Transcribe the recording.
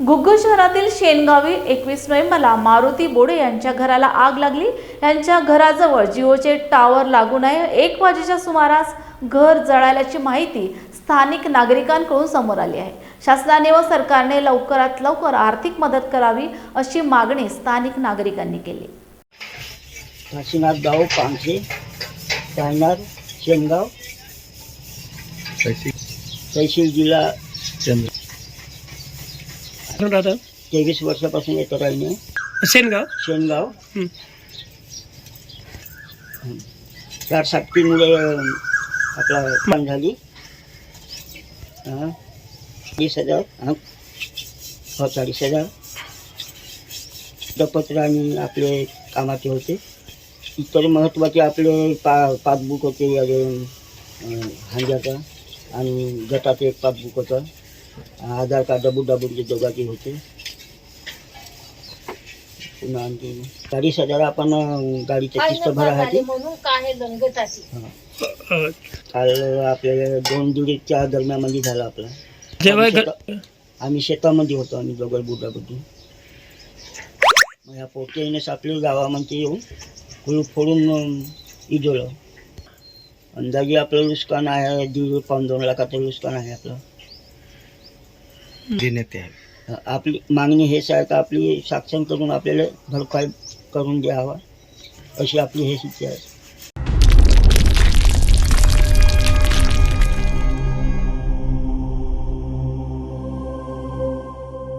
घुग्गर शहरातील शेनगावी एकवीस नोव्हेंबरला मारुती बोडे यांच्या घराला आग लागली. यांच्या घराजवळ जिओचे टावर लागू नये. एक वाजेच्या सुमारास घर जळाल्याची माहिती स्थानिक नागरिकांकडून समोर आली आहे. शासनाने व सरकारने लवकरात लवकर आर्थिक मदत करावी अशी मागणी स्थानिक नागरिकांनी केली. काशीनाथ गाव पानसे राहणार शेनगाव. तहसील जिल्हा कुठून राहतात तेवीस वर्षापासून येतो राहिने शेनगाव शेनगाव हं. चार सातकीमुळे आपला पण झाली. हां. चाळीस हजार हां. हो चाळीस हजार. दपत्र आणि आपले कामाचे होते. इतर महत्त्वाचे आपले पा पासबुक होते अजून अं, आणि गटाचं एक पासबुक होतं. आधार कार्ड डबू डबूचे दोघांचे होते। पुन्हा आणखी चाळीस हजार आपण गाडीची किस्त म्हणून काय अ, काल आपल्याला दोन दीडच्या दरम्यानमध्ये झाला आपला. जेव्हा आम्ही ग- शेता- आम्ही शेतामध्ये होतो आम्ही दोघं बुटाबुटी मग ह्या पोट्यानेच आपल्या गावामध्ये येऊन फुल फोडून अं, इजवलं अंदाजे आपलं नुकसान आहे दीड पाऊन दोन लाखाचं नुकसान आहे आपलं. अं, आपली मागणी हेच आहे का आपली साक्षण करून आपल्याला भरपाई करून द्यावा अशी आपली हे इच्छा आहे.